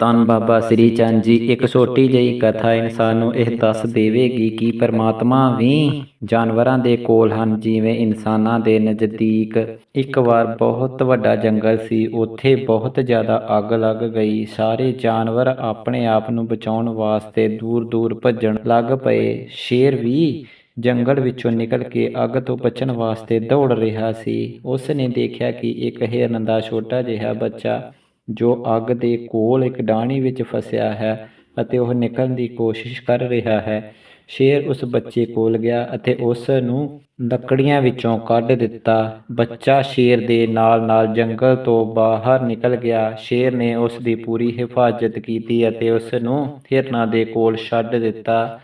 ਧੰਨ ਬਾਬਾ ਸ੍ਰੀ ਚੰਦ ਜੀ ਇੱਕ ਛੋਟੀ ਜਿਹੀ ਕਥਾ ਇਨਸਾਨ ਨੂੰ ਇਹ ਦੱਸ ਦੇਵੇਗੀ ਕਿ ਪਰਮਾਤਮਾ ਵੀ ਜਾਨਵਰਾਂ ਦੇ ਕੋਲ ਹਨ, ਜਿਵੇਂ ਇਨਸਾਨਾਂ ਦੇ ਨਜ਼ਦੀਕ ਇੱਕ ਵਾਰ ਬਹੁਤ ਵੱਡਾ ਜੰਗਲ ਸੀ, ਉੱਥੇ ਬਹੁਤ ਜ਼ਿਆਦਾ ਅੱਗ ਲੱਗ ਗਈ। ਸਾਰੇ ਜਾਨਵਰ ਆਪਣੇ ਆਪ ਨੂੰ ਬਚਾਉਣ ਵਾਸਤੇ ਦੂਰ-ਦੂਰ ਭੱਜਣ ਲੱਗ ਪਏ। ਸ਼ੇਰ ਵੀ ਜੰਗਲ ਵਿੱਚੋਂ ਨਿਕਲ ਕੇ ਅੱਗ ਤੋਂ ਬਚਣ ਵਾਸਤੇ ਦੌੜ ਰਿਹਾ ਸੀ। ਉਸ ਨੇ ਦੇਖਿਆ ਕਿ ਇੱਕ ਹਿਰਨ ਦਾ ਛੋਟਾ ਜਿਹਾ ਬੱਚਾ ਜੋ ਅੱਗ ਦੇ ਕੋਲ ਇੱਕ ਡਾਣੀ ਵਿੱਚ ਫਸਿਆ ਹੈ ਅਤੇ ਉਹ ਨਿਕਲਣ ਦੀ ਕੋਸ਼ਿਸ਼ ਕਰ ਰਿਹਾ ਹੈ। ਸ਼ੇਰ ਉਸ ਬੱਚੇ ਕੋਲ ਗਿਆ ਅਤੇ ਉਸ ਨੂੰ ਲੱਕੜੀਆਂ ਵਿੱਚੋਂ ਕੱਢ ਦਿੱਤਾ। ਬੱਚਾ ਸ਼ੇਰ ਦੇ ਨਾਲ-ਨਾਲ ਜੰਗਲ ਤੋਂ ਬਾਹਰ ਨਿਕਲ ਗਿਆ। ਸ਼ੇਰ ਨੇ ਉਸ ਦੀ ਪੂਰੀ ਹਿਫਾਜ਼ਤ ਕੀਤੀ ਅਤੇ ਉਸ ਨੂੰ ਹਿਰਨਾਂ ਦੇ ਕੋਲ ਛੱਡ ਦਿੱਤਾ।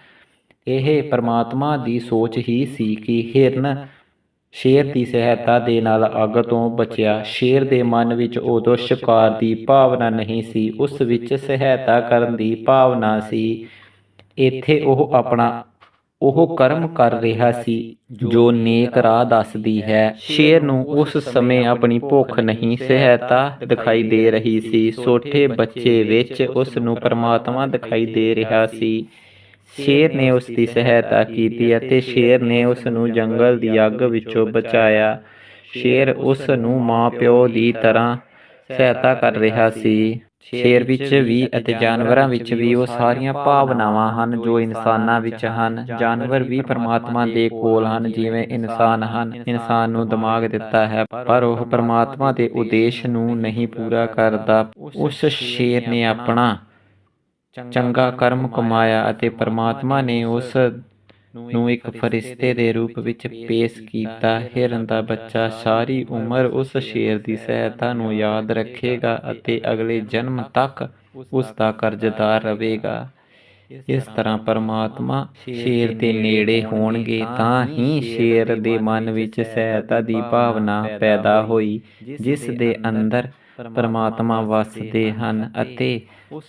ਇਹ ਪਰਮਾਤਮਾ ਦੀ ਸੋਚ ਹੀ ਸੀ ਕਿ ਹਿਰਨ ਸ਼ੇਰ ਦੀ ਸਹਾਇਤਾ ਦੇ ਨਾਲ ਅੱਗ ਤੋਂ ਬਚਿਆ। ਸ਼ੇਰ ਦੇ ਮਨ ਵਿੱਚ ਉਦੋਂ ਸ਼ਿਕਾਰ ਦੀ ਭਾਵਨਾ ਨਹੀਂ ਸੀ, ਉਸ ਵਿੱਚ ਸਹਾਇਤਾ ਕਰਨ ਦੀ ਭਾਵਨਾ ਸੀ। ਇੱਥੇ ਉਹ ਆਪਣਾ, ਉਹ ਕਰਮ ਕਰ ਰਿਹਾ ਸੀ, ਜੋ ਨੇਕ ਰਾਹ ਦੱਸਦੀ ਹੈ। ਸ਼ੇਰ ਨੂੰ ਉਸ ਸਮੇਂ ਆਪਣੀ ਭੁੱਖ ਨਹੀਂ, ਸਹਾਇਤਾ ਦਿਖਾਈ ਦੇ ਰਹੀ ਸੀ। ਛੋਟੇ ਬੱਚੇ ਵਿੱਚ ਉਸ ਨੂੰ ਪਰਮਾਤਮਾ ਦਿਖਾਈ ਦੇ ਰਿਹਾ ਸੀ। ਸ਼ੇਰ ਨੇ ਉਸ ਦੀ ਸਹਾਇਤਾ ਕੀਤੀ ਅਤੇ ਸ਼ੇਰ ਨੇ ਉਸ ਨੂੰ ਜੰਗਲ ਦੀ ਅੱਗ ਵਿੱਚੋਂ ਬਚਾਇਆ। ਸ਼ੇਰ ਉਸ ਨੂੰ ਮਾਂ-ਪਿਓ ਦੀ ਤਰ੍ਹਾਂ ਸਹਾਇਤਾ ਕਰ ਰਿਹਾ ਸੀ। ਸ਼ੇਰ ਵਿੱਚ ਵੀ ਅਤੇ ਜਾਨਵਰਾਂ ਵਿੱਚ ਵੀ ਉਹ ਸਾਰੀਆਂ ਭਾਵਨਾਵਾਂ ਹਨ ਜੋ ਇਨਸਾਨਾਂ ਵਿੱਚ ਹਨ। ਜਾਨਵਰ ਵੀ ਪਰਮਾਤਮਾ ਦੇ ਕੋਲ ਹਨ, ਜਿਵੇਂ ਇਨਸਾਨ ਹਨ। ਇਨਸਾਨ ਨੂੰ ਦਿਮਾਗ ਦਿੱਤਾ ਹੈ, ਪਰ ਉਹ ਪਰਮਾਤਮਾ ਦੇ ਉਦੇਸ਼ ਨੂੰ ਨਹੀਂ ਪੂਰਾ ਕਰਦਾ। ਉਸ ਸ਼ੇਰ ਨੇ ਆਪਣਾ ਚੰਗਾ ਕਰਮ ਕਮਾਇਆ ਅਤੇ ਪਰਮਾਤਮਾ ਨੇ ਉਸ ਨੂੰ ਇੱਕ ਫਰਿਸ਼ਤੇ ਦੇ ਰੂਪ ਵਿੱਚ ਪੇਸ਼ ਕੀਤਾ। ਹਿਰਨ ਦਾ ਬੱਚਾ ਸਾਰੀ ਉਮਰ ਉਸ ਸ਼ੇਰ ਦੀ ਸਹਾਇਤਾ ਨੂੰ ਯਾਦ ਰੱਖੇਗਾ ਅਤੇ ਅਗਲੇ ਜਨਮ ਤੱਕ ਉਸ ਦਾ ਕਰਜ਼ਦਾਰ ਰਹੇਗਾ। ਇਸ ਤਰ੍ਹਾਂ ਪਰਮਾਤਮਾ ਸ਼ੇਰ ਦੇ ਨੇੜੇ ਹੋਣਗੇ ਤਾਂ ਹੀ ਸ਼ੇਰ ਦੇ ਮਨ ਵਿੱਚ ਸਹਾਇਤਾ ਦੀ ਭਾਵਨਾ ਪੈਦਾ ਹੋਈ, ਜਿਸ ਦੇ ਅੰਦਰ ਪਰਮਾਤਮਾ ਵਸਦੇ ਹਨ ਅਤੇ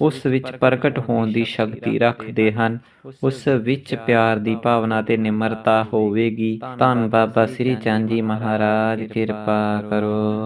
ਉਸ ਵਿੱਚ ਪ੍ਰਗਟ ਹੋਣ ਦੀ ਸ਼ਕਤੀ ਰੱਖਦੇ ਹਨ। ਉਸ ਵਿੱਚ ਪਿਆਰ ਦੀ ਭਾਵਨਾ ਤੇ ਨਿਮਰਤਾ ਹੋਵੇਗੀ। ਧੰਨ ਬਾਬਾ ਸ੍ਰੀ ਚੰਦ ਜੀ ਮਹਾਰਾਜ ਕਿਰਪਾ ਕਰੋ।